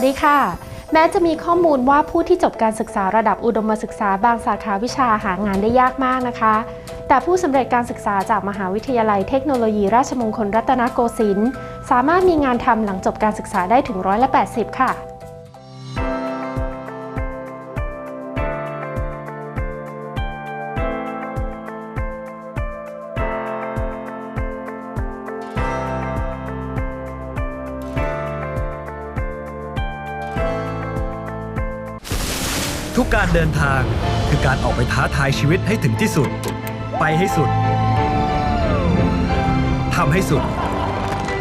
วัสดีค่ะ แม้จะมีข้อมูลว่าผู้ที่จบการศึกษาระดับอุดมศึกษาบางสาขาวิชาหางานได้ยากมากนะคะ แต่ผู้สำเร็จการศึกษาจากมหาวิทยาลัยเทคโนโลยีราชมงคลรัตนโกสินทร์สามารถมีงานทำหลังจบการศึกษาได้ถึงร้อยละ80 ค่ะ เดินทาง คือการออกไปท้าทายชีวิตให้ถึงที่สุด ไปให้สุดทำให้สุด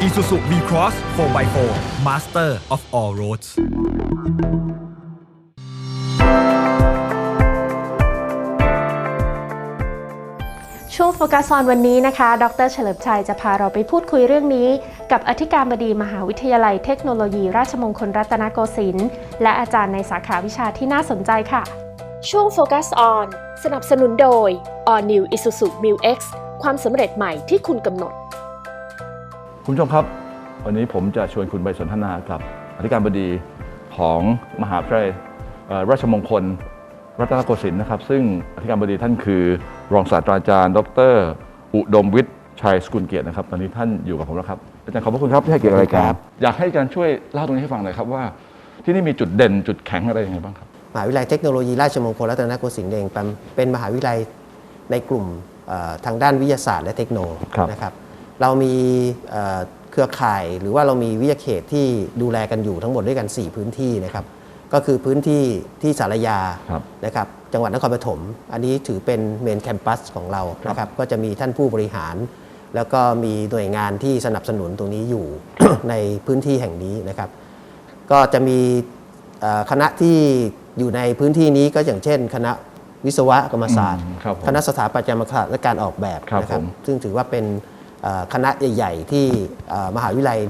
Isuzu V-Cross 4x4 Master of all roads ช่วงโฟกัสออนวันนี้นะคะ ดรเฉลิมชัยจะพาเราไปพูดคุยเรื่องนี้ กับอธิการบดีมหาวิทยาลัยเทคโนโลยี ราชมงคลรัตนโกสินทร์และอาจารย์ในสาขาวิชาที่น่าสนใจค่ะ ช่วงโฟกัสออนสนับสนุนโดย All New Isuzu Mu X ความสำเร็จใหม่ที่คุณกำหนด คุณผู้ชมครับ วันนี้ผมจะชวนคุณไปสนทนากับอธิการบดีของมหาวิทยาลัยเอ่อราชมงคลรัตนโกสินทร์นะครับ ซึ่งอธิการบดีท่านคือ รองศาสตราจารย์ ดร อุดมวิทย์ชัยสกุลเกียรตินะครับ ตอนนี้ท่านอยู่กับผมแล้วครับอาจารย์ขอบพระคุณครับที่ให้เกียรติรายการอยากให้อาจารย์ช่วยเล่าตรงนี้ให้ฟังหน่อยครับว่า ที่นี่มีจุดเด่นจุดแข็งอะไรยังไงบ้างครับมหาวิทยาลัยเทคโนโลยีราชมงคลรัตนโกสินทร์เองเป็นเป็นมหาวิทยาลัยในกลุ่มเอ่อทางด้านวิทยาศาสตร์และเทคโนครับนะครับเรามีเอ่อเครือข่ายหรือว่าเรามีวิทยาเขตที่ดูแลกันอยู่ทั้งหมดด้วยกัน 4 พื้นที่นะครับ ก็คือพื้นที่ที่สารยาครับนะครับจังหวัดนครปฐมอันนี้ถือเป็นเมนแคมปัสของเรานะครับก็จะมีท่านผู้บริหาร แล้วก็มีหน่วยงานที่สนับสนุนตรงนี้อยู่ในพื้นที่แห่งนี้นะครับ ก็จะมีเอ่อคณะที่อยู่ในพื้นที่นี้ก็อย่างเช่น คณะวิศวกรรมศาสตร์อืมครับผมคณะสถาปัตยกรรมศาสตร์และการออกแบบครับนะครับผมซึ่งถือว่าเป็นเอ่อคณะใหญ่ ๆ ที่เอ่อมหาวิทยาลัยเอ่อ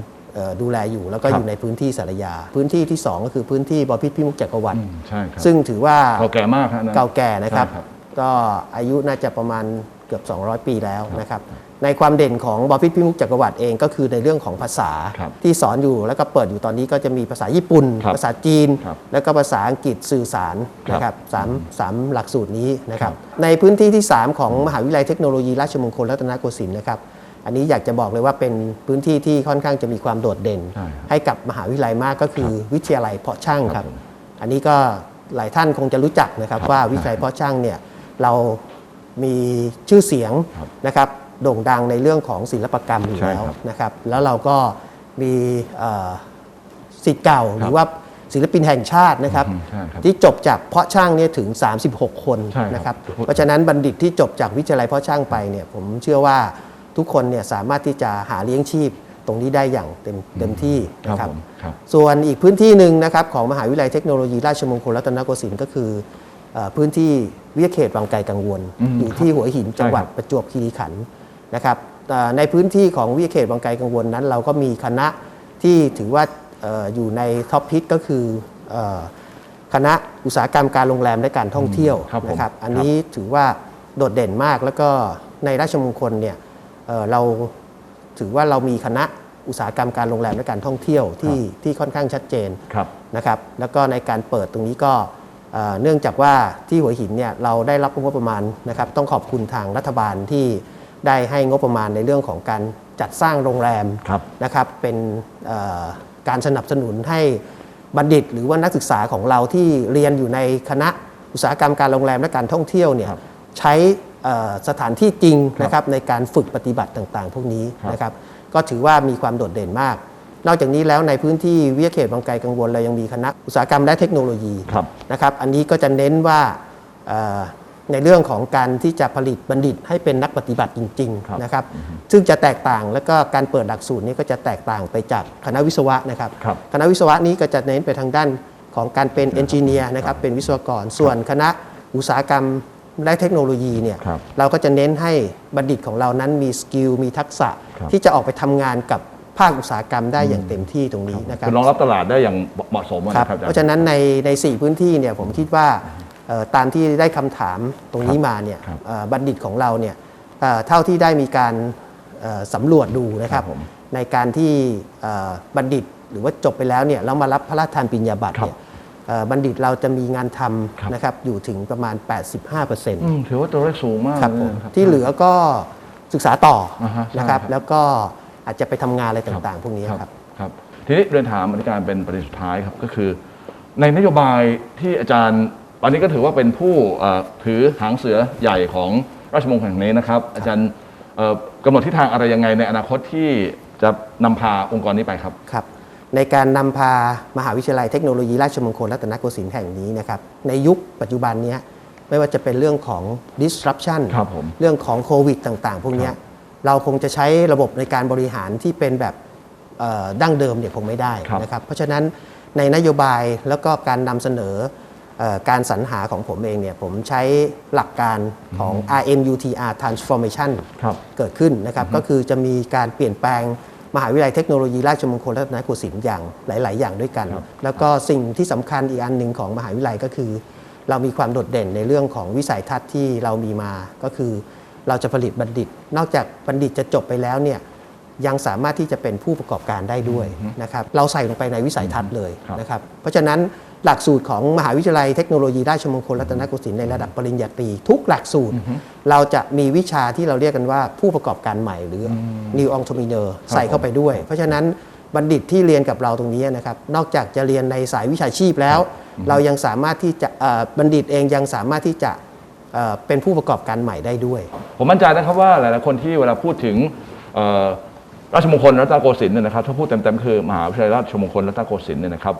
ดูแลอยู่แล้วก็ครับอยู่ในพื้นที่สารยา พื้นที่ที่ 2 ก็คือพื้นที่บพิตรพิมุกจักรวรรอืดิมใช่ครับซึ่งถือว่าเก่าแก่มากฮะอันนั้นเก่าแก่นะครับใช่ครับ ก็อายุน่าจะประมาณเกือบ 200 ปีแล้วนะครับในความเด่นของบพิตรพิมุกจักรวรรดิเองก็คือในเรื่องของภาษาครับที่สอนอยู่แล้วก็เปิดอยู่ตอนนี้ก็จะมีภาษาญี่ปุ่นครับภาษาจีนครับแล้วก็ภาษาอังกฤษสื่อสารครับนะครับสามสามหลักสูตรนี้นะครัครับบในพื้นที่ที่ 3 ของมหาวิทยาลัยเทคโนโลยีราชมงคลรัตนโกสินทร์นะครับ อันนี้อยากจะบอกเลยว่าเป็นพื้นที่ที่ค่อนข้างจะมีความโดดเด่น ใช่ครับให้กับมหาวิทยาลัยมากก็คือวิทยาลัยเพาะช่างคครัรับบผมอันนี้ก็หลายท่านคงจะรู้จักนะครับครับว่าวิทยาลัยเพาะช่างเนี่ยเรามีชื่อเสียงครับนะครับโด่งดังในเรื่องของศิลปกรรมอยู่ใช่แล้วครับนะครับแล้วเราก็มีเอ่อสิทธิ์เก่าหรือว่าศิลปินแห่งชาตินะครับ อืมใช่ครับ ที่จบจากเพาะช่างเนี่ยถึง 36 คนใช่ครับนะครับ เพราะฉะนั้นบัณฑิตที่จบจากวิทยาลัยเพาะช่างไปเนี่ยผมเชื่อว่า ทุกคนเนี่ยสามารถที่จะหาเลี้ยงชีพตรงนี้ได้อย่างเต็มเต็มที่ครับนะครับผมครับ ส่วนอีกพื้นที่หนึ่งนะครับของมหาวิทยาลัยเทคโนโลยีราชมงคลรัตนโกสินทร์ก็คือเอ่อพื้นที่วิทยาเขตวังไกลกังวล อืมอยู่ที่หัวหินจังหวัดใช่ครับประจวบคีรีขันธ์นะครับเอ่อในพื้นที่ของวิทยาเขตวังไกลกังวลนั้น เราก็มีคณะที่ถือว่าเอ่ออยู่ในท็อปพิทก็คือเอ่อคณะอุตสาหกรรมการโรงแรมและการท่องเที่ยวครับผม นะครับ อันนี้ถือว่าโดดเด่นมากแล้วก็ในราชมงคลเนี่ย เอ่อเราถือว่าเรามีคณะอุตสาหกรรมการโรงแรมและการท่องเที่ยวที่ที่ค่อนข้างชัดเจนครับนะครับ แล้วก็ในการเปิดตรงนี้ก็เอ่อเนื่องจากว่าที่หัวหินเนี่ยเราได้รับงบประมาณนะครับ ต้องขอบคุณทางรัฐบาลที่ได้ให้งบประมาณในเรื่องของการจัดสร้างโรงแรมครับนะครับ เป็นเอ่อการสนับสนุนให้บัณฑิต หรือว่านักศึกษาของเราที่เรียนอยู่ในคณะอุตสาหกรรมการโรงแรมและการท่องเที่ยวเนี่ยครับใช้เอ่อ สถานที่จริงครับนะครับในการฝึกปฏิบัติต่างๆ พวกนี้ครับนะครับก็ถือว่ามีความโดดเด่นมาก นอกจากนี้แล้วในพื้นที่วิทยาเขตบางไกลกังวลเรายังมีคณะอุตสาหกรรมและเทคโนโลยีครับนะครับอันนี้ก็จะเน้นว่าเอ่อในเรื่องของการที่จะผลิตบัณฑิตให้เป็นนักปฏิบัติจริงครับๆนะครับซึ่งจะแตกต่างแล้วก็การเปิดหลักสูตรนี้ก็จะแตกต่างไปจากคณะวิศวะนะครับครับคณะวิศวะนี้ก็จะเน้นไปทางด้านของการเป็นเอนจิเนียร์นะครับเป็นวิศวกร ส่วนคณะอุตสาหกรรม และเทคโนโลยีเนี่ยครับเราก็จะเน้นให้บัณฑิตของเรานั้นมีสกิลมีทักษะครับที่จะออกไปทำงานกับภาคอุตสาหกรรมได้อย่างเต็มที่ตรงนี้นะครับคือรองรับตลาดได้อย่างเหมาะสมอะครับนะครับอาจารย์เพราะฉะนั้นในในสพื้นที่เนี่ยผมคิดว่าเอ่อตามที่ได้คำถามตรงนี้มาเนี่ยครับเอ่อบัณฑิตของเราเนี่ยเอ่อเท่าที่ได้มีการเอ่อสำรวจดูนะครับครับผมในการที่เอ่อบัณฑิตหรือว่าจบไปแล้วเนี่ยแล้วมารับพระราชทานปริญญาบัตรเนี่ยเอ่อ บัณฑิตเราจะมีงานทครับำนะครับอยู่ถึงประมาณ 85%อืมถือว่าตัวเลขสูงมากครับผมเลยนะครับที่เหลือก็ศึกษาต่ออาฮะใช่นะครับครับแล้วก็อาจจะไปทำงานอะไรต่างๆ พวกนี้ครับครับทีนี้เรียนถามอธิการเป็นประเด็นสุดท้ายครับก็คือ ในนโยบายที่อาจารย์ตอนนี้ก็ถือว่าเป็นผู้เอ่อถือหางเสือใหญ่ของราชมงคลแห่งนี้นะครับ อาจารย์เอ่อกำหนดทิศทางอะไรยังไงในอนาคตที่จะนำพาองค์กรนี้ไปครับครับ ในการนำพามหาวิทยาลัยเทคโนโลยีราชมงคลรัตนโกสินทร์แห่งนี้นะครับในยุคปัจจุบันเนี้ยไม่ว่าจะเป็นเรื่องของ disruption ครับผม เรื่องของโควิดต่างๆ พวกเนี้ยเราคงจะใช้ระบบในการบริหารที่เป็นแบบเอ่อดั้งเดิมเนี่ยคงไม่ได้ครับ นะครับ เพราะฉะนั้นในนโยบายแล้วก็การนำเสนอเออการสรรหาของผมเองเนี่ยผมใช้หลักการของ RMUTR transformation ครับ เกิดขึ้นนะครับก็คือจะมีการเปลี่ยนแปลง มหาวิทยาลัยเทคโนโลยีราชมงคลรัตนโกสินทร์อย่างหลาย ๆ อย่างด้วยกันครับแล้วก็สิ่งที่สำคัญอีกอันหนึ่งของมหาวิทยาลัยก็คือ เรามีความโดดเด่นในเรื่องของวิสัยทัศน์ที่เรามีมาก็คือ เราจะผลิตบัณฑิต นอกจากบัณฑิตจะจบไปแล้วเนี่ยยังสามารถที่จะเป็นผู้ประกอบการได้ด้วยนะครับเราใส่ลงไปในวิสัยทัศน์เลยครับนะครับเพราะฉะนั้น หลักสูตรของมหาวิทยาลัยเทคโนโลยีราชมงคลรัตนโกสินทร์ในระดับปริญญาตรีทุกหลักสูตร เราจะมีวิชาที่เราเรียกกันว่าผู้ประกอบการใหม่หรือ new entrepreneur ใส่เข้าไปด้วย เพราะฉะนั้นบัณฑิตที่เรียนกับเราตรงนี้นะครับ นอกจากจะเรียนในสายวิชาชีพแล้ว เรายังสามารถที่จะเอ่อบัณฑิตเองยังสามารถที่จะเอ่อเป็นผู้ประกอบการใหม่ได้ด้วย ผมมั่นใจนะครับว่าหลายๆคนที่เวลาพูดถึงเอ่อราชมงคลรัตนโกสินทร์เนี่ยนะครับถ้าพูดเต็มๆคือมหาวิทยาลัยราชมงคลรัตนโกสินทร์เนี่ยนะครับ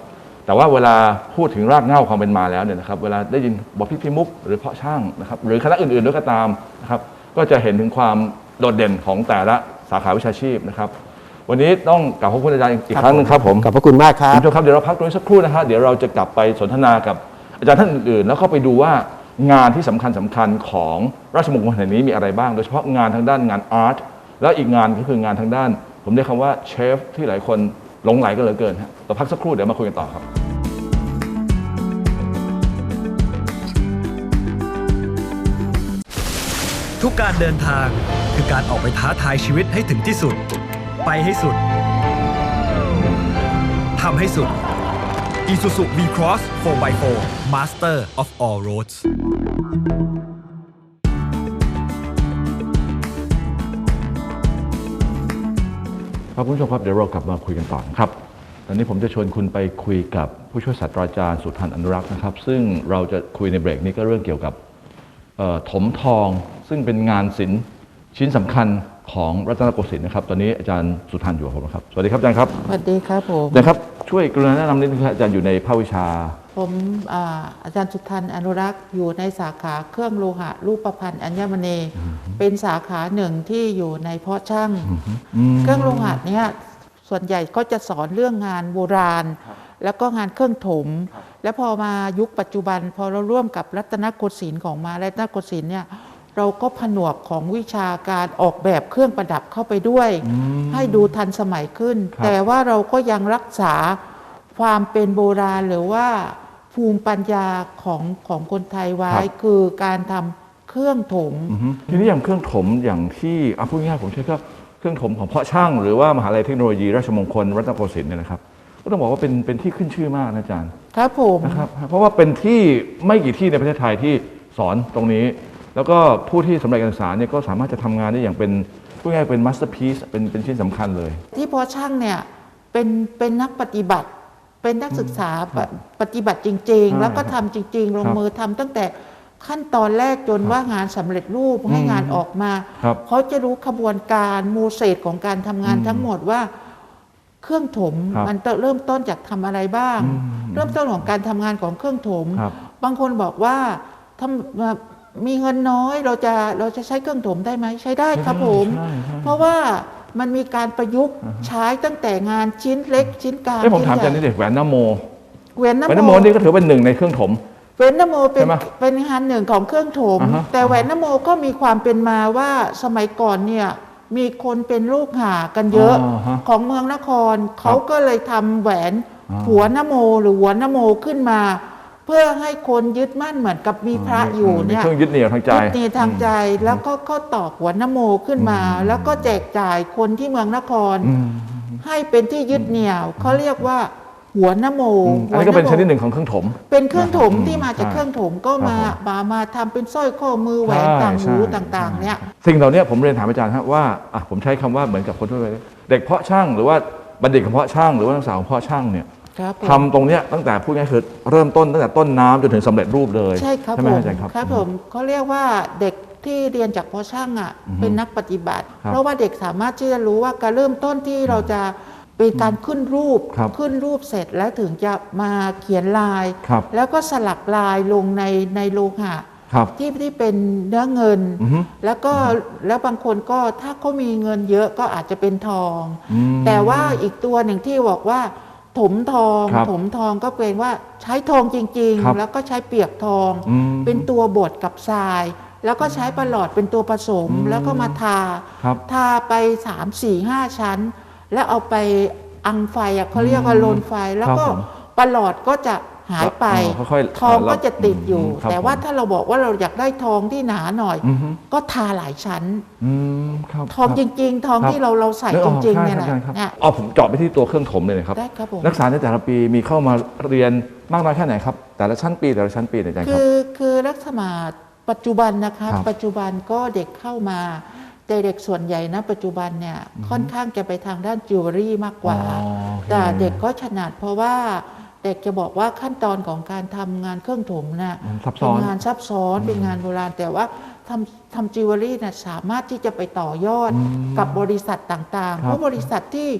แต่ว่าเวลาพูดถึงรากเหง้าความเป็นมาแล้วเนี่ยนะครับ เวลาได้ยินบทพิพิมุกหรือเพาะช่างนะครับหรือคณะอื่นๆด้วยก็ตามนะครับก็จะเห็นถึงความโดดเด่นของแต่ละสาขาวิชาชีพนะครับ วันนี้ต้องกลับขอบคุณอาจารย์อีกครั้งหนึงครับผมขอบพระคุณมากครับคุณผู้ชมครับเดี๋ยวเราพักตรงนี้สักครู่นะฮะเดี๋ยวเราจะกลับไปสนทนากับอาจารย์ท่านอื่นๆ แล้วก็ไปดูว่างานที่สำคัญสำคัญของราชมงคลแห่งนี้มีอะไรบ้าง โดยเฉพาะงานทางด้านงานอาร์ตแล้วอีกงานก็คืองานทางด้าน ผมเรียกคำว่าเชฟที่หลายคน หลงไหลกันเหลือเกินฮะเราพักสักครู่เดี๋ยวมาคุยกันต่อครับทุกการเดินทางคือการออกไปท้าทายชีวิตให้ถึงที่สุด ไปให้สุดทำให้สุด Isuzu V-Cross 4x4 Master of all roads ครับคุณผู้ชมครับเดี๋ยวเรากลับมาคุยกันต่อนะครับตอนนี้ผมจะชวนคุณไปคุยกับผู้ช่วยศาสตราจารย์สุทันอนุรักษ์นะครับ ซึ่งเราจะคุยในเบรกนี้ก็เรื่องเกี่ยวกับเอ่อถมทอง ซึ่งเป็นงานศิลป์ชิ้นสำคัญของรัตนโกสินทร์นะครับ ตอนนี้อาจารย์สุทันอยู่กับผมนะครับ สวัสดีครับอาจารย์ครับ สวัสดีครับผมอาจารย์ครับช่วยกรุณาแนะนำนิดนึงครับอาจารย์อยู่ในภาควิชา ผมอาอาจารย์สุทันอนุรักษ์อยู่ในสาขาเครื่องโลหะ รูปพรรณอัญมณีเป็นสาขาหนึ่งที่อยู่ในเพาะช่าง เครื่องโลหะเนี่ยส่วนใหญ่ก็จะสอนเรื่องงานโบราณ แล้วก็งานเครื่องถม แล้วพอมายุคปัจจุบัน พอเราร่วมกับรัตนโกสินทร์ของมารัตนโกสินทร์เนี่ยเราก็ผนวกของวิชาการออกแบบเครื่องประดับเข้าไปด้วย ให้ดูทันสมัยขึ้นครับแต่ว่าเราก็ยังรักษา ความเป็นโบราณหรือว่าภูมิปัญญาของของคนไทยไว้คือการทำเครื่องถม อือฮึทีนี้อย่างเครื่องถมอย่างที่เอาพูดง่ายๆผมใช้ก็เครื่องถมของเพาะช่างหรือว่ามหาลัยเทคโนโลยีราชมงคลรัตนโกสินทร์เนี่ยนะครับ ก็ต้องบอกว่าเป็นเป็นที่ขึ้นชื่อมากนะอาจารย์ครับผม นะครับ เพราะว่าเป็นที่ไม่กี่ที่ในประเทศไทยที่สอนตรงนี้ แล้วก็ผู้ที่สำเร็จการศึกษาเนี่ยก็สามารถจะทำงานได้อย่างเป็นพูดง่ายๆเป็นมาสเตอร์พีซเป็นเป็นชิ้นสำคัญเลย ที่พอช่างเนี่ยเป็นเป็นนักปฏิบัติ เป็นนักศึกษาปะปฏิบัติจริงใช่ๆแล้วก็ทำจริง ๆ ลงครับมือทำตั้งแต่ขั้นตอนแรกจนว่างานสำเร็จรูปให้งานออกมาครับเขาจะรู้ขบวนการมูเศษของการทำงานทั้งหมดว่าเครื่องถมครับมันเริ่มต้นจากทำอะไรบ้างอืมเริ่มต้นของการทำงานของเครื่องถมครับบางคนบอกว่าทำมีเงินน้อยเราจะเราจะใช้เครื่องถมได้ไหมใช้ได้ครับผมใช่ใช่เพราะว่า มันมีการประยุกต์ใช้ตั้งแต่งานชิ้นเล็กชิ้นกลางเอ้ยผมถามอาจารย์ชิ้นี่ใหญ่เด็กแหวนนโมเว้นแหวนนน้ำโมโมนี่ก็ถือเป็นหนึ่งในเครื่องถมเว้นนโมเป็นใช่ไหมเป็นงานหนึ่งของเครื่องถมอ่าฮะแต่แหวนนโมก็มีความเป็นมาว่าสมัยก่อนเนี่ยมีคนเป็นลูกหากันเยอะาฮะของเมืองนคร เขาก็เลยทำแหวนอ่าหัวนโมหรือหัวนโมขึ้นมา เพื่อให้คนยึดมั่นเหมือนกับมีพระอยู่มีเนี่ยเครื่องยึดเหนี่ยวทางใจยึดเหนี่ยวทางใจแล้วก็ก็ตอกหัวนโมขึ้นมา แล้วก็แจกจ่ายคนที่เมืองนครอืมให้เป็นที่ยึดเหนี่ยวเขาเรียกว่าหัวนโมอืมอันนี้ก็เป็นชนิดหนึ่งของเครื่องถม เป็นเครื่องถมที่มาจากใช่เครื่องถมก็มาครับผมมามาทำเป็นสร้อยข้อมือแหวนใช่ต่างหูใช่ต่างๆเนี่ยสิ่งเหล่านี้ผมเรียนถามอาจารย์ฮะว่าอะผมใช้คำว่าเหมือนกับคนทั่วไปเด็กเพาะช่างหรือว่าบัณฑิตของเพาะช่างหรือว่านักศึกษาของเพาะช่างเนี่ย ครับผม ทำตรงเนี้ยตั้งแต่พูดง่ายๆคือเริ่มต้นตั้งแต่ต้นน้ำจนถึงสำเร็จรูปเลยใช่ครับไหมผมอาจารย์ครับ ครับผมเขาเรียกว่าเด็กที่เรียนจากพอช่างอะอือฮึเป็นนักปฏิบัติ ครับเพราะว่าเด็กสามารถที่จะรู้ว่าการเริ่มต้นที่เราจะเป็นการขึ้นรูปครับขึ้นรูปเสร็จแล้วถึงจะมาเขียนลาย ครับ แล้วก็สลักลายลงในในโลหะ ครับ ที่ที่เป็นเนื้อเงิน อือฮึแล้วก็แล้วบางคนก็ถ้าเขามีเงินเยอะก็อาจจะเป็นทอง อืมแต่ว่าอีกตัวหนึ่งที่บอกว่า ถมทอง ครับถมทองก็เป็นว่าใช้ทองจริง ครับๆ แล้วก็ใช้เปียกทอง อืมเป็นตัวบดกับทราย แล้วก็ใช้ประหลอดเป็นตัวผสมอืม แล้วก็มาทา ครับ ทาไปสามสี่ห้าชั้น แล้วเอาไปอังไฟอะเขาเรียกว่าโลนไฟ แล้วก็ครับผมประหลอดก็จะ หายไปอ๋อค่อยๆทองก็รับจะติดอยู่อืมครับแต่ว่าผมถ้าเราบอกว่าเราอยากได้ทองที่หนาหน่อยอือฮึก็ทาหลายชั้นอืมครับทองครับจริง ๆ ทองครับที่เราเราใส่นึกอจอกริงๆใช่เนี่ยครับแหละอาจารย์ครับเนี่ยอ๋อผมเจาะไปที่ตัวเครื่องถมเลยนะครับได้ครับผมนักศึกษาในแต่ละปีมีเข้ามาเรียนมากน้อยแค่ไหนครับ แต่ละชั้นปีแต่ละชั้นปีเนี่ยอาจารย์คคืรับอคือลักษณะปัจจุบันนะครับครับปัจจุบันก็เด็กเข้ามาแต่เด็กส่วนใหญ่นะปัจจุบันเนี่ยค่อนข้างจะไปทางด้านจิวเวลรี่มากกว่าอ๋อโอเคแต่เด็กก็ถนัดเพราะว่า เด็กจะบอกว่าขั้นตอนของการทำงานเครื่องถมน่ะมันซับซ้เป็อนนงานซับซ้อนเป็นงานโบราณ แต่ว่าทำทำจิวเวลรี่เนี่ยสามารถที่จะไปต่อยอดอืมกับบริษัทต่างๆครับเพราะบริษัทที่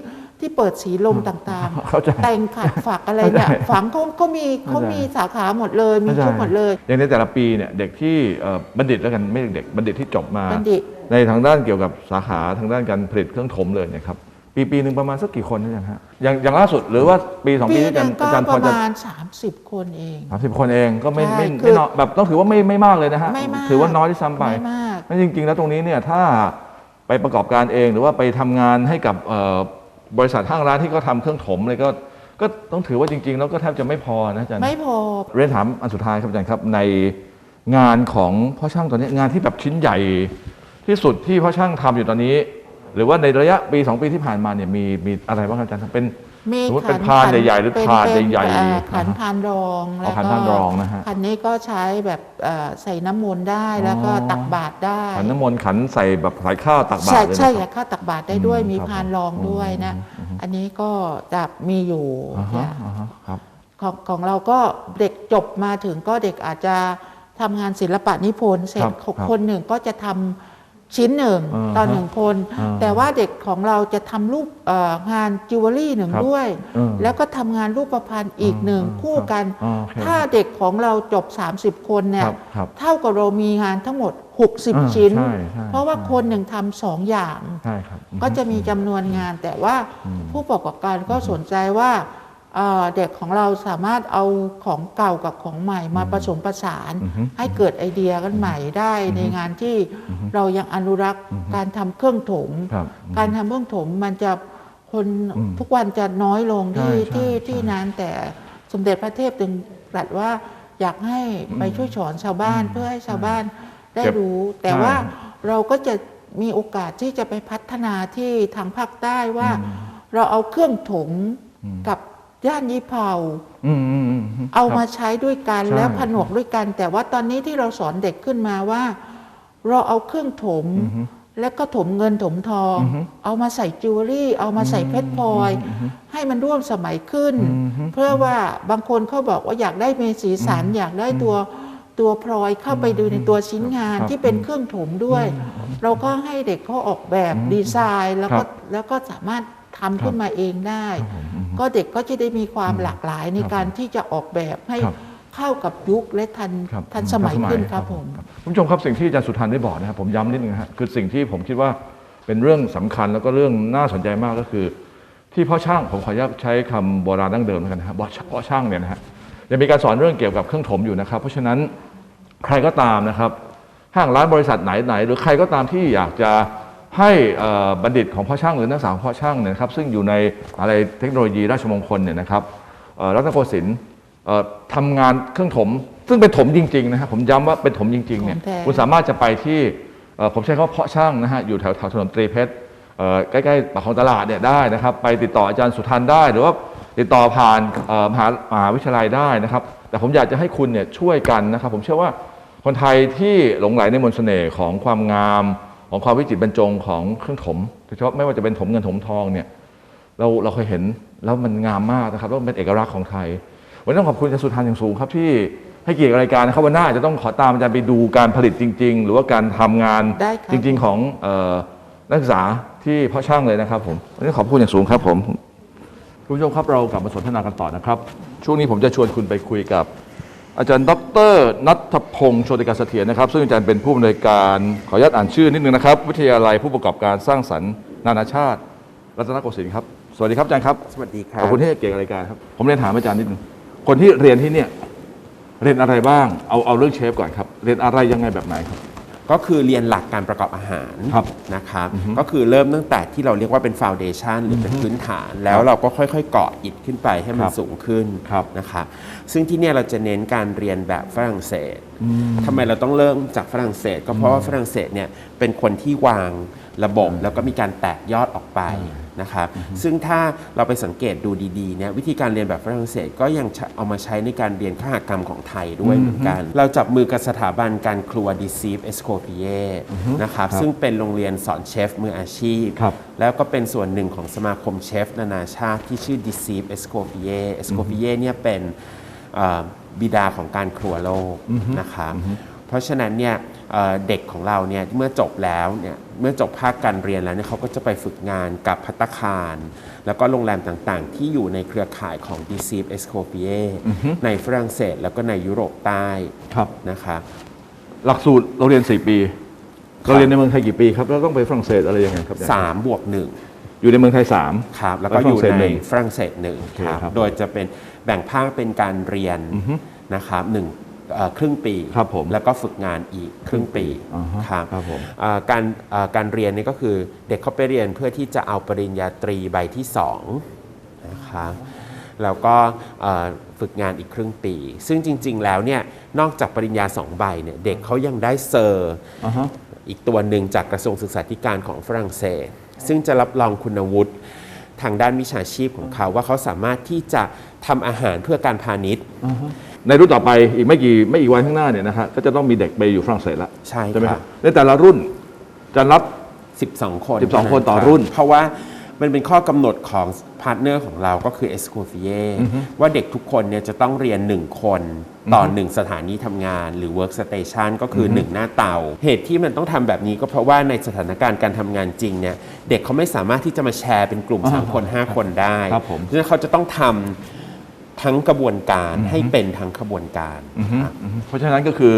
ที่เปิดสีลมต่างเข้าใจๆแต่งขัดฝักอะไรเนี่ยเข้าใจฝังเขาก็มีเขาเข้าใจมีสาขาหมดเลย มีเข้าใจทุกหมดเลย อย่างในแต่ละปีเนี่ยเด็กที่เอ่อบัณฑิตแล้วกันไม่เด็กบัณฑิตที่จบมาบัณฑิตในทางด้านเกี่ยวกับสาขาทางด้านการผลิตเครื่องถมเลยเนี่ยครับ ปีปีหนึ่งประมาณสักกี่คนนะอาจารย์ฮะอย่างอย่างล่าสุดหรือว่าปีสองปีปีหที่อาจานึ่รงย์ก็อาจารย์ปพอระจะมาณ 30 คนเอง สามสิบคนเองก็ไม่ใช่ไม่คือไม่น้อยแบบต้องถือว่าไม่ไม่มากเลยนะฮะไม่มากถือว่าน้อยที่ซ้ำไปไม่มาก นั่นจริง ๆ แล้วตรงนี้เนี่ยถ้าไปประกอบการเองหรือว่าไปทำงานให้กับเอ่อบริษัทห้างร้านที่เขาทำเครื่องถมเลยก็ก็ต้องถือว่าจริง ๆ แล้วก็แทบจะไม่พอนะอาจารย์ ไม่พอ เรียนถามอันสุดท้ายครับอาจารย์ครับในงานของพ่อช่างตอนนี้งานที่แบบชิ้นใหญ่ที่สุดที่พ่อช่างทำอยู่ตอนนี้ หรือว่าในระยะปีสองปีที่ผ่านมาเนี่ยมีมีอะไรบ้างครับอาจารย์ครับเป็นมีสมมุติขัเป็นพานใหญ่ๆหรือเป็นถาดเป็นใหญ่ๆเอ่อขันอ่าฮะพานรองอ๋อแล้วขันก็พานรองนะฮะขันนี้ก็ใช้แบบเอ่อใส่น้ำมนต์ได้แล้วก็อ๋อตักบาตรได้ขันน้ำมนต์ขันใส่แบบใส่ข้าวตักบาตรใช่เลยใช่นะครับค่ะข้าวตักบาตรได้ด้วยอืมมีครับพานรองด้วยนะอืมอืมอันนี้ก็จะมีอยู่อ่าฮะเนี่ยอ่าฮะครับของของเราก็เด็กจบมาถึงก็เด็กอาจจะทำงานศิลปะนิพนธ์เสร็ครัจบครับคนหนึ่งก็จะทำ ชิ้นหนึ่งอ่าฮะต่อหนึ่งคน อ่าแต่ว่าเด็กของเราจะทำรูปเอ่องานจิวเวลรี่หนึ่งครับด้วยเออแล้วก็ทำงานรูปพันธ์อีกหนึ่งอ่าคู่กัน อ่าโอเคถ้าเด็กของเราจบ 30 คนเนี่คยรับครับเท่ากับเรามีงานทั้งหมด อ่า60 ชิ้น ใช่ใช่เพราะว่าใช่ คนหนึ่งทำสองอย่าง ใช่ครับ ก็จะมีจำนวนงานแต่ว่าอืมผู้ประกอบการก็สนใจว่า เอ่อเด็กของเราสามารถเอาของเก่ากับของใหม่มาผสมผสานอือฮึให้เกิดไอเดียกันใหม่ได้ในงานที่เรายังอนุรักษ์การทำเครื่องถมครับการทำเครื่องถมมันจะคนอืมทุกวันจะน้อยลงที่ใช่ใช่ที่ใช่ที่นั้นแต่สมเด็จพระเทพจึงตรัสว่าอยากให้ไปช่วยสอนชาวบ้านเพื่อให้ชาวบ้านได้เก็บรู้ แต่ใช่ว่าเราก็จะมีโอกาสที่จะไปพัฒนาที่ทางภาคใต้ว่า เราเอาเครื่องถมกับ ย่านยี่เผาอืมอืมอืมเอาครับมาใช้ด้วยกันใช่แล้วผนวกด้วยกัน แต่ว่าตอนนี้ที่เราสอนเด็กขึ้นมาว่า เราเอาเครื่องถมอือฮึแล้วก็ถมเงินถมทองอือฮึเอามาใส่จิวเวลรี่ เอามาใส่เพชรพลอย ให้มันร่วมสมัยขึ้นอือฮึเพื่อว่าบางคนเขาบอกว่าอยากได้เมสีสันอยากได้ตัวตัวพลอยเข้าไปดูในตัวชิ้นงานครับที่เป็นเครื่องถมด้วย เราก็ให้เด็กเขาออกแบบดีไซน์แล้วครัก็บแล้วก็สามารถ ทำขึ้นมาเองได้ครับผมอือฮึก็เด็กก็จะได้มีความหลากหลายในครับการที่จะออกแบบให้ครับเข้ากับยุคและทันครับทันสมัยขึ้นครับผมคุณผู้ชมครับสิ่งที่อาจารย์สุทันได้บอกนะครับผมย้ำนิดนึงนะฮะคือสิ่งที่ผมคิดว่าเป็นเรื่องสำคัญแล้วก็เรื่องน่าสนใจมากก็คือ ที่พ่อช่างผมขออนุญาตใช้คำโบราณดั้งเดิมแล้วกันนะครับพ่อช่างเนี่ยนะฮะยังมีการสอนเรื่องเกี่ยวกับเครื่องถมอยู่นะครับ เพราะฉะนั้นใครก็ตามนะครับห้างร้านบริษัทไหนไหนหรือใครก็ตามที่อยากจะ ให้เอ่อบัณฑิตของพ่อช่างหรือนักศึกษาของพ่อช่างเนี่ยนะครับซึ่งอยู่ในอะไรเทคโนโลยีราชมงคลเนี่ยนะครับเอ่อรัตนโกสินทร์เอ่อทำงานเครื่องถม ซึ่งเป็นถมจริงๆนะครับผมย้ำว่าเป็นถมจริงๆเนี่ยถมแท้คุณสามารถจะไปที่เอ่อผมใช้คำว่าเพาะช่างนะฮะอยู่แถวแถวถนนตรีเพชรเอ่อใกล้ๆปากคลองตลาดเนี่ยได้นะครับ ไปติดต่ออาจารย์สุทันได้ หรือว่าติดต่อผ่านเอ่อมหามหาวิทยาลัยได้นะครับ แต่ผมอยากจะให้คุณเนี่ยช่วยกันนะครับ ผมเชื่อว่าคนไทยที่หลงไหลในมนต์เสน่ห์ของความงาม ของความวิจิตรบรรจงของเครื่องถมโดยเฉพาะไม่ว่าจะเป็นถมเงินถมทองเนี่ยเราเราเคยเห็นแล้วมันงามมากนะครับแล้วมันเป็นเอกลักษณ์ของไทย วันนี้ต้องขอบคุณอาจารย์สุทันอย่างสูงครับที่ให้เกียรติกับรายการนะครับวันหน้าอาจจะต้องขอตามอาจารย์ไปดูการผลิตจริง ๆ หรือว่าการทำงานได้ครับจริง ๆ ของเอ่อนักศึกษาที่พ่อช่างเลยนะครับผมวันนี้ขอบคุณอย่างสูงครับผมคุณผู้ชมครับเรากลับมาสนทนากันต่อนะครับ ช่วงนี้ผมจะชวนคุณไปคุยกับ อาจารย์ดรนัทพงศ์โชติกาเสถียรนะครับ ซึ่งอาจารย์เป็นผู้อำนวยการขออนุญาตอ่านชื่อนิดนึงนะครับ วิทยาลัยผู้ประกอบการสร้างสรรค์นานาชาติ รัตนโกสินทร์ครับ สวัสดีครับอาจารย์ครับ สวัสดีครับขอบคุณที่ให้เกียรติกับรายการครับ ผมเรียนถามอาจารย์นิดนึงคนที่เรียนที่เนี่ยเรียนอะไรบ้าง เอาเอาเรื่องเชฟก่อนครับ เรียนอะไรยังไงแบบไหนครับ ก็คือเรียนหลักการประกอบอาหารครับนะครับก็คือเริ่มตั้งแต่ที่เราเรียกว่าเป็นฟ u n เดชันหรือเป็นพื้นฐาน แล้วเราก็ค่อยๆเกาะอิฐขึ้นไปให้มัคนรับสูงขึ้นครับนะครับซึ่งที่เนี่ยเราจะเน้นการเรียนแบบฝรั่งเศส ทำไมเราต้องเริ่มจากฝรั่งเศส ก็เพราะว่าฝรั่งเศสเนี่ยเป็นคนที่วางระบบแล้วก็มีการแตกยอดออกไปนะครับซึ่งถ้าเราไปสังเกตดูดีๆเนี่ยวิธีการเรียนแบบฝรั่งเศสก็ยังใช้เอามาใช้ในการเรียนขหกรรมของไทยด้วยเหมือนกัน เราจับมือกับสถาบันการครัว d e c e i v e Escoffier นะครับซึ่งเป็นโรงเรียนสอนเชฟมืออาชีพครับแล้วก็เป็นส่วนหนึ่งของสมาคมเชฟนานาชาติที่ชื่อ d e c e i v e Escoffier Escoffier เนี่ยเป็นเอ่อ บิดาของการครัวโลกนะครับเพราะฉะนั้นเนี่ยเอ่อเด็กของเราเนี่ยเมื่อจบแล้วเนี่ยเมื่อจบภาคการเรียนแล้วเนี่ยเขาก็จะไปฝึกงานกับพัตตาคาร แล้วก็โรงแรมต่างๆ ที่อยู่ในเครือข่ายของ d e c e i v e Escoffier ในฝรั่งเศสแล้วก็ในยุโรปใต้ครับนะครับหลักสูตรเราเรียน 4 ปีเราเรียนในเมืองไทยกี่ปีครับแล้วต้องไปฝรั่งเศสอะไรยังไงครับอาจารย์สามบวกหนึ่ง อยู่ในเมืองไทยสามครับแล้วก็แล้วอยู่ฝรั่งเศสในหนึ่งฝรั่งเศสหนึ่งโอเคครับครับ โดยจะเป็นแบ่งภาคเป็นการเรียนนะครับหนึ่งเอ่อครึ่งปีครับผมแล้วก็ฝึกงานอีกครึ่งปีอ่าฮะครับครับผมเอ่อการเอ่อการเรียนนี่ก็คือเด็กเขาไปเรียนเพื่อที่จะเอาปริญญาตรีใบที่สองนะครับแล้วก็เอ่อฝึกงานอีกครึ่งปี ซึ่งจริง ๆ แล้วเนี่ยนอกจากปริญญาสองใบเนี่ยเด็กเขายังได้เซอร์อ่าฮะอีกตัวหนึ่งจากกระทรวงศึกษาธิการของฝรั่งเศส ซึ่งจะรับรองคุณวุฒิทางด้านวิชาชีพของเขาว่าเขาสามารถที่จะทำอาหารเพื่อการพาณิชย์ ในรุ่นต่อไปอีกไม่กี่ไม่กี่วันข้างหน้าเนี่ยนะฮะก็จะต้องมีเด็กไปอยู่ฝรั่งเศสแล้วใช่ไหมคครัรับบในแต่ละรุ่นจะรับ 12 คน12คนต่อรับรุ่น เพราะว่า มันเป็นข้อกำหนดของพาร์ทเนอร์ของเราก็คือ e s c o f i e r ว่าเด็กทุกคนเนี่ยจะต้องเรียน 1 คนต่อ 1 สถานีทำงานหรือ work station ก็คือ 1 หน้าเตา เหตุที่มันต้องทำแบบนี้ก็เพราะว่าในสถานการณ์การทำงานจริงเนี่ยเด็กเขาไม่สามารถที่จะมาแชร์เป็นกลุ่ม 3 คน 5 คนได้ครับผมเพราะฉะนั้นเขาจะต้องทำทั้งกระบวนการให้เป็นทั้งขบวนการครับเพราะฉะนั้นก็คือ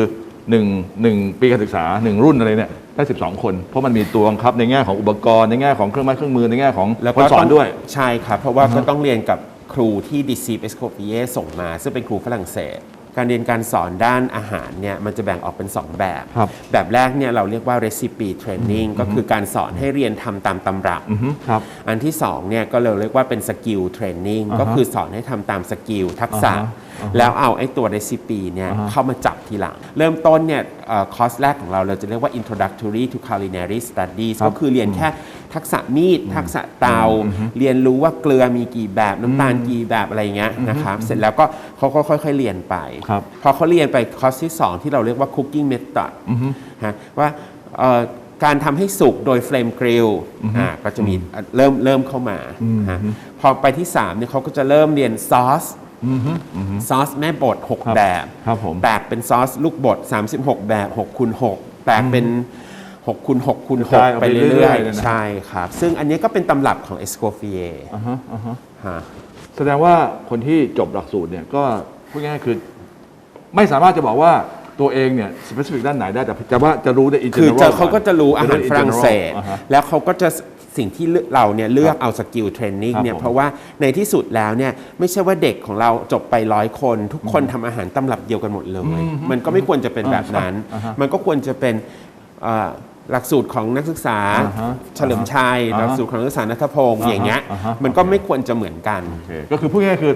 1 1ปีการศึกษา1รุ่นอะไรเนี่ยได้ 12 คน เพราะมันมีตัวบังคับในแง่ของอุปกรณ์ในแง่ของเครื่องไม้เครื่องมือในแง่ของแล้วคก็นสอนด้วย ใช่ครับ เพราะว่าก็ต้องเรียนกับครูที่ d e c e i v e Escoffier ส่งมา ซึ่งเป็นครูฝรั่งเศส การเรียนการสอนด้านอาหารเนี่ยมันจะแบ่งออกเป็น 2 แบบ ครับแบบแรกเนี่ยเราเรียกว่า recipe training ก็คือการสอนให้เรียนทำตามตำรับ อือฮึครับ อันที่2เนี่ยก็เราเรียกว่าเป็นสกิลเทรนนิ่งอ่าฮะก็คือสอนให้ทำตามสกิลทักษะ อ่าฮะอ่าฮะ แล้วเอาไอ้ตัวเรซิปีเนี่ยอ่าฮะเข้ามาจับทีหลัง เริ่มต้นเนี่ยเอ่อคอร์สแรกของเราเราจะเรียกว่า introductory to culinary studies ครับก็คือเรียนแค่ทักษะมีด ทักษะเตา เรียนรู้ว่าเกลือมีกี่แบบน้ำตาลกี่แบบอะไรเงี้ยนะครับเสร็จแล้วก็เขาก็ค่อยๆเรียนไปครับพอเขาเรียนไปคอร์สที่ 2 ที่เราเรียกว่า cooking method ฮะว่าเอ่อการทำให้สุกโดยเฟลมกริลอ่าก็จะมีเริ่มเริ่มเข้ามาฮะพอไปที่3เนี่ยเขาก็จะเริ่มเรียนซอส ซอสแม่บดครับ6แบบครับผมแตกเป็นซอสลูกบด 36 แบบ6คูณ6แตกเป็น6คูณ6คูณกระจายออก6ไปไปเรื่เรื่ออยยๆเลยนะๆใช่ครับ ซึ่งอันนี้ก็เป็นตำรับของ Escoffier อ่าฮะอ่าฮะฮะแสดงว่าคนที่จบหลักสูตรเนี่ยก็พูดง่ายๆคือ ไม่สามารถจะบอกว่าตัวเองเนี่ย specific ด้านไหนได้แต่จะว่าจะรู้ได้ in คือ general จะเขาก็จะรู้อาหาร in ฝรั่งเศส general อ่าฮะแล้วเขาก็จะ สิ่งที่เลือกเราเนี่ยเลือกเอาสกิลเทรนนิ่งครับเนี่ยผมเพราะว่าในที่สุดแล้วเนี่ยไม่ใช่ว่าเด็กของเราจบไปร้อยคน ทุกคนทำอาหารตำรับเดียวกันหมดเลย มันก็ไม่ควรจะเป็นแบบนั้นอ่าฮะมันก็ควรจะเป็นเอ่อหลักสูตรของนักศึกษาอ่าฮะเฉลิมชัยอ่าฮะหลักสูตรของนักศึกษานัทพงศ์อ่าฮะอย่างเงี้ยอ่าฮะมันก็ไม่ควรจะเหมือนกันโอเคก็คือพูดง่ายๆคือ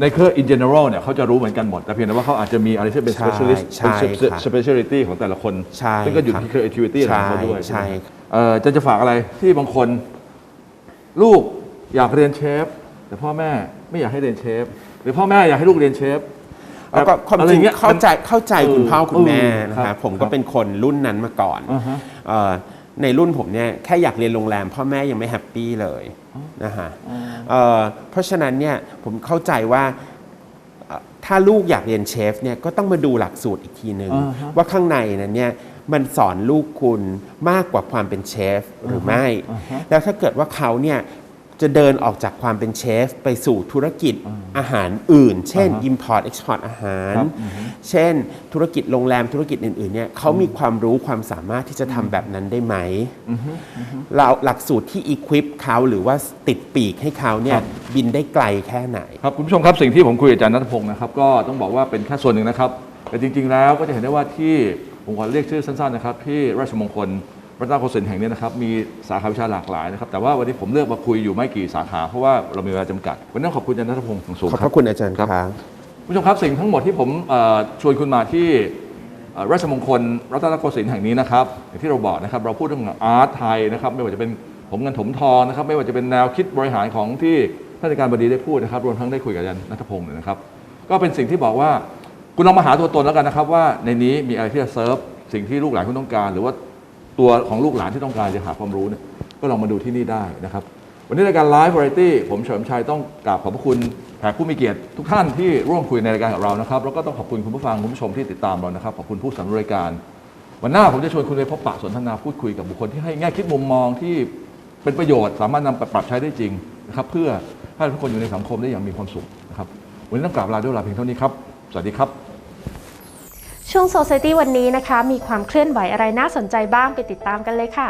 ในเครือ in general เนี่ยเขาจะรู้เหมือนกันหมด แต่เพียงแต่ว่าเขาอาจจะมีอะไรที่เป็นใช่ specialist ใช่ค่ะ speciality ของแต่ละคนใช่ซึ่งก็อยู่ค่ะที่ creativity ของเขาด้วยใช่ไหมใช่เอ่อ จะจะฝากอะไรที่บางคน ลูกอยากเรียนเชฟ แต่พ่อแม่ไม่อยากให้เรียนเชฟ หรือพ่อแม่อยากให้ลูกเรียนเชฟแล้วก็ความอะไรจริงเงี้ยเข้าใจเข้าใจคุณพ่อคุณแม่เออนะครัคะบผมก็เป็นคนรุ่นนั้นมาก่อนอ่าฮะเอ่อในรุ่นผมเนี่ยแค่อยากเรียนโรงแรมพ่อแม่ยังไม่แฮปปี้เลยนะฮะเอ่อเพราะฉะนั้นเนี่ยผมเข้าใจว่าเอ่อถ้าลูกอยากเรียนเชฟเนี่ยก็ต้องมาดูหลักสูตรอีกทีหนึ่งอ่าฮะว่าข้างในนั้นเนี่ย มันสอนลูกคุณมากกว่าความเป็นเชฟหรือไม่อ่าฮะแล้วถ้าเกิดว่าเขาเนี่ยจะเดินออกจากความเป็นเชฟ ไปสู่ธุรกิจอาหารอื่น เช่นอ่าฮะ Import Export อาหารครับอือฮึเช่น ธุรกิจโรงแรมธุรกิจอื่นๆเนี่ยเขามีความรู้ความสามารถที่จะทำแบบนั้นได้ไหมเราหลักสูตรที่ equip เขาหรือว่าติดปีกให้เขาเนี่ยบินได้ไกลแค่ไหน ครับคุณผู้ชมครับสิ่งที่ผมคุยกับอาจารย์นัทพงศ์นะครับก็ต้องบอกว่าเป็นแค่ส่วนหนึ่งนะครับ แต่จริง ๆ แล้วก็จะเห็นได้ว่าที่ ผมขอเรียกชื่อสั้นๆนะครับที่ราชมงคลรัตนโกสินทร์แห่งนี้นะครับมีสาขาวิชาหลากหลายนะครับแต่ว่าวันนี้ผมเลือกมาคุยอยู่ไม่กี่สาขาเพราะว่าเรามีเวลาจำกัด วันนี้ต้องขอบคุณอาจารย์นัทพงศ์อย่างสูงขอบคพรับระคุณอาจารย์ครับคุณผู้ชมครับสิ่งทั้งหมดที่ผมเอ่อชวนคุณมาที่เอ่อราชมงคลรัตนโกสินทร์แห่งนี้นะครับอย่างที่เราบอกนะครับเราพูดเรื่องอาร์ตไทยนะครับไม่ว่าจะเป็นผมเงินถมทองนะครับไม่ว่าจะเป็นแนวคิดบริหารของที่ท่านอาจารย์บดีได้พูดนะครับรวมทั้งได้คุยกับอาจารย์นัทพงศ์เนี่ยนะครับก็เป็นสิ่งที่บอกว่า คุณลองมาหาตัวตนแล้วกันนะครับว่าในนี้มีอะไรที่จะเซิร์ฟสิ่งที่ลูกหลานคุณต้องการ หรือว่าตัวของลูกหลานที่ต้องการจะหาความรู้เนี่ยก็ลองมาดูที่นี่ได้นะครับ วันนี้รายการไลฟ์วาไรตี้ผมเฉลิมชัยต้องกราบขอบพระคุณแขกผู้มีเกียรติทุกท่านที่ร่วมคุยในรายการกับเรานะครับแล้วก็ต้องขอบคุณคุณผู้ฟังคุณผู้ชมที่ติดตามเรานะครับขอบคุณผู้สนับสนุนรายการวันหน้าผมจะชวนคุณไปพบปะสนทนาพูดคุยกับบุคคลที่ให้แง่คิดมุมมองที่เป็นประโยชน์ สามารถนำไปปรับใช้ได้จริงนะครับเพื่อให้ทุกคนอยู่ในสังคมได้อย่างมีความสุขนะครับวันนี้ต้องกราบลาด้วยลาเพียงเท่านี้ครับ สวัสดีครับ ช่วง Society วันนี้นะคะ มีความเคลื่อนไหวอะไรน่าสนใจบ้างไปติดตามกันเลยค่ะ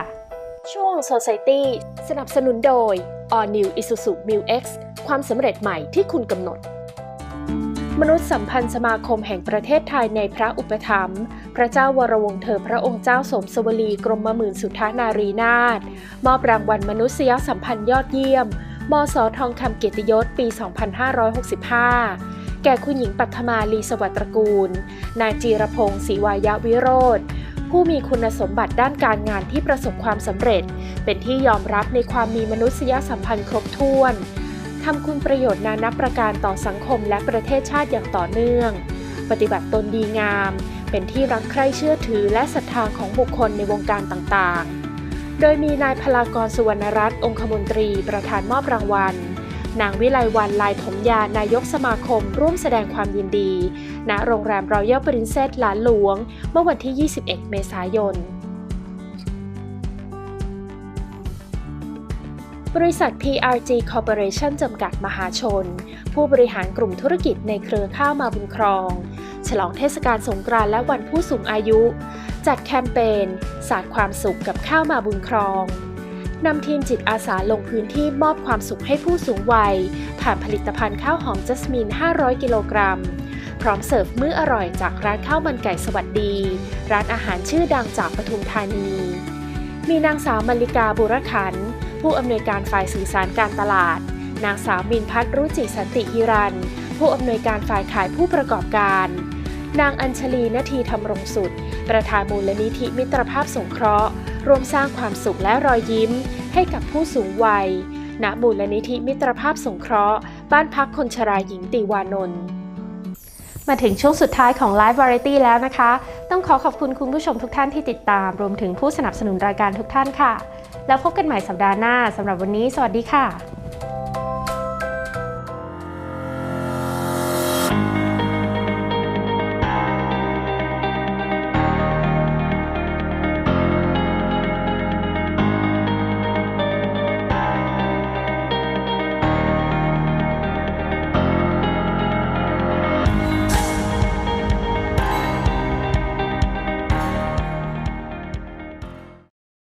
ช่วง Society สนับสนุนโดย All New Isuzu Mu X ความสำเร็จใหม่ที่คุณกำหนด มนุษยสัมพันธ์สมาคมแห่งประเทศไทยในพระอุปถัมภ์พระเจ้าวรวงเธอพระองค์เจ้าสมสวลีกรมหมื่นสุทธานารีนาถมอบรางวัลมนุษยสัมพันธ์ยอดเยี่ยม มสทองคำเกียรติยศปี 2565 แก่คุณหญิงปัทมาลีสวัสดิ์ตระกูล นายจีรพงศ์ศรีวายะวิโรธผู้มีคุณสมบัติด้านการงานที่ประสบความสำเร็จ เป็นที่ยอมรับในความมีมนุษยสัมพันธ์ครบถ้วนทำคุณประโยชน์นานับประการต่อสังคมและประเทศชาติอย่างต่อเนื่อง ปฏิบัติตนดีงาม เป็นที่รักใคร่เชื่อถือและศรัทธาของบุคคลในวงการต่างๆ โดยมีนายพลากรสุวรรณรัตน์องคมนตรีประธานมอบรางวัล นางวิไลวันลายถมยานายกสมาคมร่วมแสดงความยินดี ณ โรงแรมรอยัลปรินเซสหลานหลวง เมื่อวันที่ 21 เมษายน บริษัท PRG Corporation จำกัดมหาชน ผู้บริหารกลุ่มธุรกิจในเครือข้าวมาบุญครอง ฉลองเทศกาลสงกรานต์และวันผู้สูงอายุ จัดแคมเปญศาสตร์ความสุขกับข้าวมาบุญครอง นำทีมจิตอาสาลงพื้นที่มอบความสุขให้ผู้สูงวัย ผ่านผลิตภัณฑ์ข้าวหอมจัสมิน 500 กิโลกรัม พร้อมเสิร์ฟมื้ออร่อยจากร้านข้าวมันไก่สวัสดี ร้านอาหารชื่อดังจากปทุมธานี มีนางสาวมลิกาบุรขัน ผู้อำนวยการฝ่ายสื่อสารการตลาด นางสาวมินพัฒรุจิสันติฮิรัน ผู้อำนวยการฝ่ายขายผู้ประกอบการนางอัญชลีนาทีธรรมรงสุด ประธานมูลนิธิมิตรภาพสงเคราะห์ ร่วมสร้างความสุขและรอยยิ้ม ให้กับผู้สูงวัย ณ มูลนิธิมิตรภาพสงเคราะห์ บ้านพักคนชราหญิงติวานนท์มาถึงช่วงสุดท้ายของ Live Variety แล้วนะคะ ต้องขอขอบคุณคุณผู้ชมทุกท่านที่ติดตาม รวมถึงผู้สนับสนุนรายการทุกท่านค่ะ แล้วพบกันใหม่สัปดาห์หน้าสำหรับวันนี้ สวัสดีค่ะ